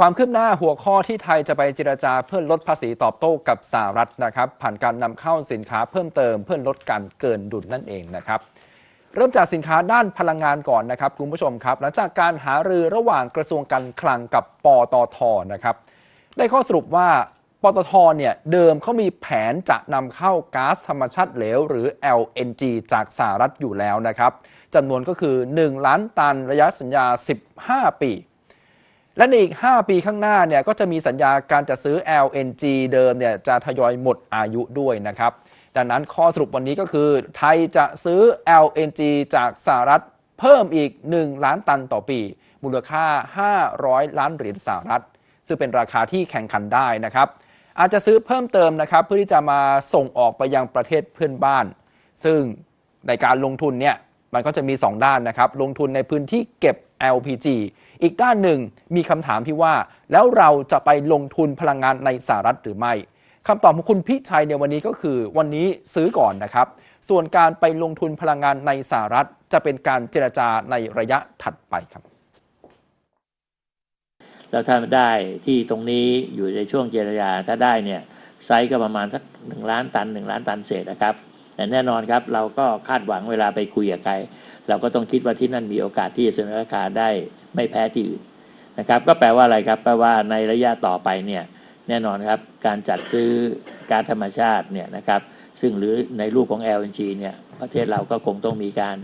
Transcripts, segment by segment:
ความคืบหน้าหัวข้อที่ไทยจะไปเจรจาเพื่อลดภาษีตอบโต้กับสหรัฐนะครับผ่านการนำเข้าสินค้าเพิ่มเติมเพื่อลดการเกินดุลนั่นเองนะครับเริ่มจากสินค้าด้านพลังงานก่อนนะครับคุณผู้ชมครับหลังจากการหารือระหว่างกระทรวงการคลังกับปตทนะครับได้ข้อสรุปว่าปตทเนี่ยเดิมเขามีแผนจะนำเข้าก๊าซธรรมชาติเหลวหรือ LNG จากสหรัฐอยู่แล้วนะครับจำนวนก็คือ 1 ล้านตันระยะสัญญา 15 ปี และในอีก 5 ปีข้างหน้าเนี่ยก็จะมีสัญญาการจะซื้อ LNG เดิมเนี่ยจะทยอยหมดอายุด้วยนะครับ ดังนั้นข้อสรุปวันนี้ก็คือไทยจะซื้อ LNG จากสหรัฐเพิ่มอีก 1 ล้านตันต่อปี มูลค่า 500 ล้านเหรียญสหรัฐ ซึ่งเป็นราคาที่แข่งขันได้นะครับ อาจจะซื้อเพิ่มเติมนะครับ เพื่อที่จะมาส่งออกไปยังประเทศเพื่อนบ้าน ซึ่งในการลงทุนเนี่ย มันก็จะมี 2 ด้านนะครับ ลงทุนในพื้นที่เก็บ LPG อีกด้านหนึ่งมีคำถามที่ว่า แล้วเราจะไปลงทุนพลังงานในสหรัฐหรือไม่คำตอบของคุณพิชัยในวันนี้ก็คือ วันนี้ซื้อก่อนนะครับ ส่วนการไปลงทุนพลังงานในสหรัฐ จะเป็นการเจรจาในระยะถัดไปครับแล้วถ้าได้ที่ตรงนี้อยู่ในช่วงเจรจาถ้าได้เนี่ยไซส์ก็ประมาณสักหนึ่งล้านตันหนึ่งล้านตันเศษนะครับ แต่แน่นอนครับเราก็คาดหวังเวลาไปคุยกับใคร เราก็ต้องคิดว่าที่นั่นมีโอกาสที่จะเสนอราคาได้ไม่แพ้ที่อื่นนะครับ ก็แปลว่าอะไรครับ แปลว่าในระยะต่อไปเนี่ยแน่นอนครับการจัดซื้อการธรรมชาติเนี่ยนะครับ ซึ่งหรือในรูปของ LNG เนี่ยประเทศเราก็คงต้องมีการ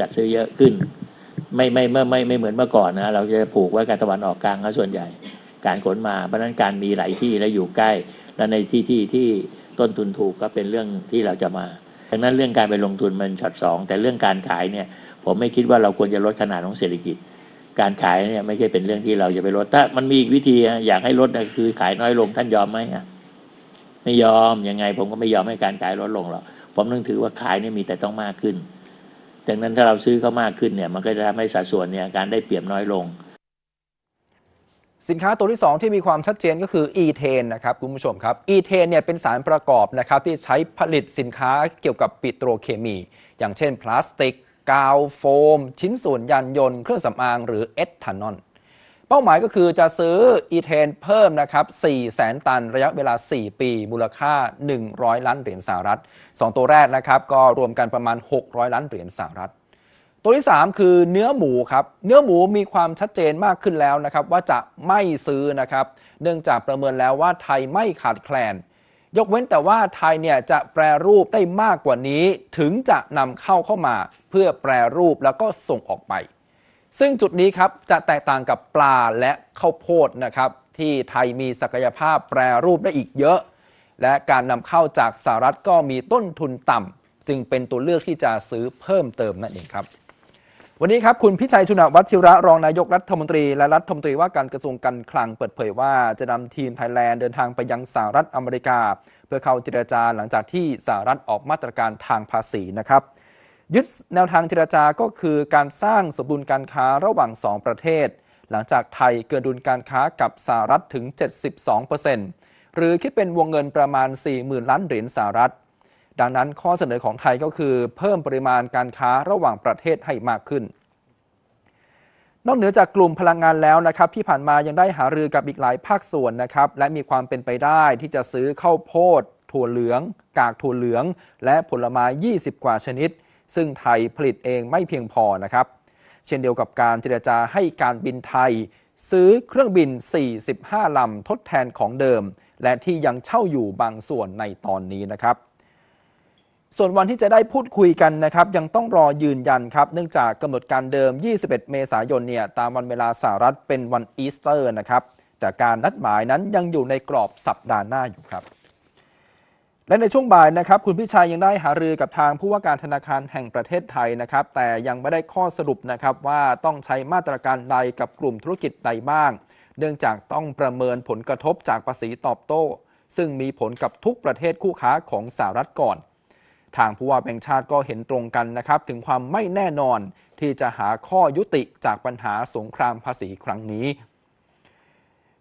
จัดซื้อเยอะขึ้น ไม่ไม่ไม่ไม่ไม่เหมือนเมื่อก่อนนะเราจะผูกไว้กับตะวันออกกลางเขาส่วนใหญ่ การขนมาเพราะนั้นการมีหลายที่และอยู่ใกล้ และในที่ที่ที่ ต้นทุนถูกก็เป็นเรื่องที่เราจะมาดังนั้นเรื่องการไปลงทุนมันช็อตสองแต่เรื่องการขายเนี่ย ผมไม่คิดว่าเราควรจะลดขนาดของเศรษฐกิจ การขายเนี่ยไม่ใช่เป็นเรื่องที่เราจะไปลดถ้ามันมีอีกวิธีอยากให้ลดนะคือขายน้อยลงท่านยอมไหมอะไม่ยอมยังไง ผมก็ไม่ยอมให้การขายลดลงหรอกผมต้องถือว่าขายเนี่ยมีแต่ต้องมากขึ้นดังนั้นถ้าเราซื้อเขามากขึ้นเนี่ย มันก็จะทำให้สัดส่วนเนี่ยการได้เปรียบน้อยลง สินค้าตัวที่ 2 ที่มีความชัดเจนก็คือ e t a n นนะครับคุณผู้ชมครับ e t a n เนี่ยเป็นสารประกอบนะครับที่ใช้ผลิตสินค้าเกี่ยวกับปิโตรเคมี อย่างเช่นพลาสติก กาวโฟม ชิ้นส่วนยานยนต์ เครื่องสำอางหรือเอทานอลเป้าหมายก็คือจะซื้ออีเทนเพิ่มนะครับ 4 แสนตันระยะเวลา 4 ปี มูลค่า 100 ล้านเหรียญสหรัฐ 2 ตัวแรกนะครับ ก็รวมกันประมาณ 600 ล้านเหรียญสหรัฐ ตัวที่ 3 คือเนื้อหมูครับเนื้อหมูมีความชัดเจนมากขึ้นแล้วนะครับ ว่าจะไม่ซื้อนะครับ เนื่องจากประเมินแล้วว่าไทยไม่ขาดแคลน ยกเว้นแต่ว่าไทยเนี่ยจะแปรรูปได้มากกว่านี้ ถึงจะนำเข้าเข้ามา เพื่อแปรรูปแล้วก็ส่งออกไป ซึ่งจุดนี้ครับจะแตกต่างกับปลาและข้าวโพดนะครับที่ไทยมีศักยภาพแปรรูปได้อีกเยอะ และการนำเข้าจากสหรัฐก็มีต้นทุนต่ำจึงเป็นตัวเลือกที่จะซื้อเพิ่มเติมนั่นเองครับ วันนี้ครับคุณพิชัยชุนวัชิระรองนายกรัฐมนตรี และรัฐมนตรีว่าการกระทรวงการคลังเปิดเผยว่าจะนำทีมไทยแลนด์เดินทางไปยังสหรัฐอเมริกา เพื่อเข้าเจรจาหลังจากที่สหรัฐออกมาตรการทางภาษีนะครับ ยึดแนวทางเจรจาก็คือการสร้างสมดุลการค้าระหว่าง 2 ประเทศ หลังจากไทยเกินดุลการค้ากับสหรัฐถึง 72%หรือคิดเป็นวงเงินประมาณ 40,000 ล้านเหรียญสหรัฐ ดังนั้นข้อเสนอของไทยก็คือ เพิ่มปริมาณการค้าระหว่างประเทศให้มากขึ้น นอกเหนือจากกลุ่มพลังงานแล้วนะครับที่ผ่านมายังได้หารือกับอีกหลายภาคส่วนนะครับและมีความเป็นไปได้ที่จะซื้อข้าวโพด ถั่วเหลือง กากถั่วเหลือง และผลไม้ 20 กว่าชนิด ซึ่งไทยผลิตเองไม่เพียงพอนะครับ เช่นเดียวกับการเจรจาให้การบินไทย ซื้อเครื่องบิน 45 ลำทดแทนของเดิม และที่ยังเช่าอยู่บางส่วนในตอนนี้นะครับ ส่วนวันที่จะได้พูดคุยกันนะครับ ยังต้องรอยืนยันครับ เนื่องจากกำหนดการเดิม 21 เมษายนเนี่ยตามวันเวลาสหรัฐเป็นวันอีสเตอร์นะครับ แต่การนัดหมายนั้นยังอยู่ในกรอบสัปดาห์หน้าอยู่ครับ และในช่วงบ่ายนะครับ คุณพิชัยยังได้หารือกับทางผู้ว่าการธนาคารแห่งประเทศไทยนะครับ แต่ยังไม่ได้ข้อสรุปนะครับว่าต้องใช้มาตรการใดกับกลุ่มธุรกิจใดบ้าง เนื่องจากต้องประเมินผลกระทบจากภาษีตอบโต้ ซึ่งมีผลกับทุกประเทศคู่ค้าของสหรัฐก่อน ทางผู้ว่าแบงค์ชาติก็เห็นตรงกันนะครับ ถึงความไม่แน่นอนที่จะหาข้อยุติจากปัญหาสงครามภาษีครั้งนี้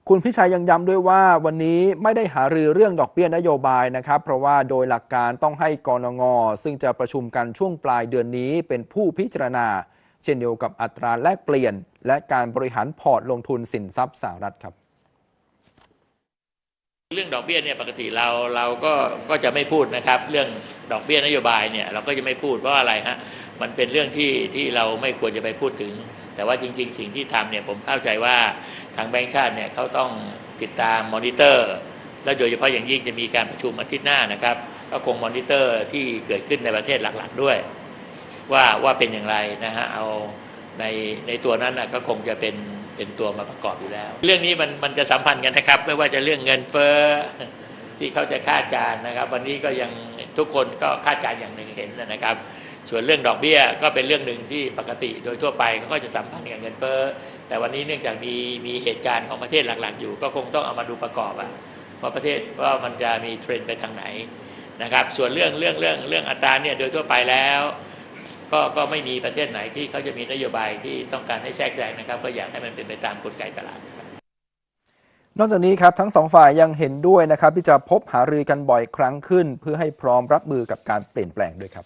คุณพิชัยยังย้ำด้วยว่าวันนี้ไม่ได้หารือเรื่องดอกเบี้ยนโยบายนะครับ เพราะว่าโดยหลักการต้องให้กรงงซึ่งจะประชุมกันช่วงปลายเดือนนี้เป็นผู้พิจารณา เช่นเดียวกับอัตราแลกเปลี่ยน และการบริหารพอร์ตลงทุนสินทรัพย์สหรัฐครับ เรื่องดอกเบี้ยเนี่ยปกติเราเราก็ก็จะไม่พูดนะครับ เรื่องดอกเบี้ยนโยบายเนี่ยเราก็จะไม่พูดเพราะอะไรฮะมันเป็นเรื่องที่ที่เราไม่ควรจะไปพูดถึง แต่ว่าจริง ๆ สิ่งที่ทำเนี่ยผมเข้าใจว่าทางแบงก์ชาติเนี่ยเขาต้องติดตามมอนิเตอร์ และโดยเฉพาะอย่างยิ่งจะมีการประชุมอาทิตย์หน้านะครับก็คงมอนิเตอร์ที่เกิดขึ้นในประเทศหลักๆด้วย ว่าว่าเป็นอย่างไรนะฮะเอาในในตัวนั้นนะก็คงจะเป็น เป็นตัวมาประกอบอยู่แล้ว เรื่องนี้มันมันจะสัมพันธ์กันนะครับ ไม่ว่าจะเรื่องเงินเฟ้อที่เขาจะคาดการณ์นะครับ วันนี้ก็ยังทุกคนก็คาดการณ์อย่างหนึ่งเห็นนะครับ ส่วนเรื่องดอกเบี้ยก็เป็นเรื่องหนึ่งที่ปกติโดยทั่วไปเขาก็จะสัมพันธ์กับเงินเฟ้อแต่วันนี้เนื่องจากมีมีเหตุการณ์ของประเทศหลักๆ อยู่ ก็คงต้องเอามาดูประกอบอะว่าประเทศว่ามันจะมีเทรนด์ไปทางไหนนะครับ ส่วนเรื่องเรื่องเรื่องเรื่องอัตราเนี่ยโดยทั่วไปแล้ว ก็ก็ไม่มีประเทศไหนที่เขาจะมีนโยบายที่ต้องการให้แทรกแซงนะครับ ก็อยากให้มันเป็นไปตามกลไกตลาดนอกจากนี้ครับทั้งสองฝ่ายยังเห็นด้วยนะครับที่จะพบหารือกันบ่อยครั้งขึ้น เพื่อให้พร้อมรับมือกับการเปลี่ยนแปลงด้วยครับ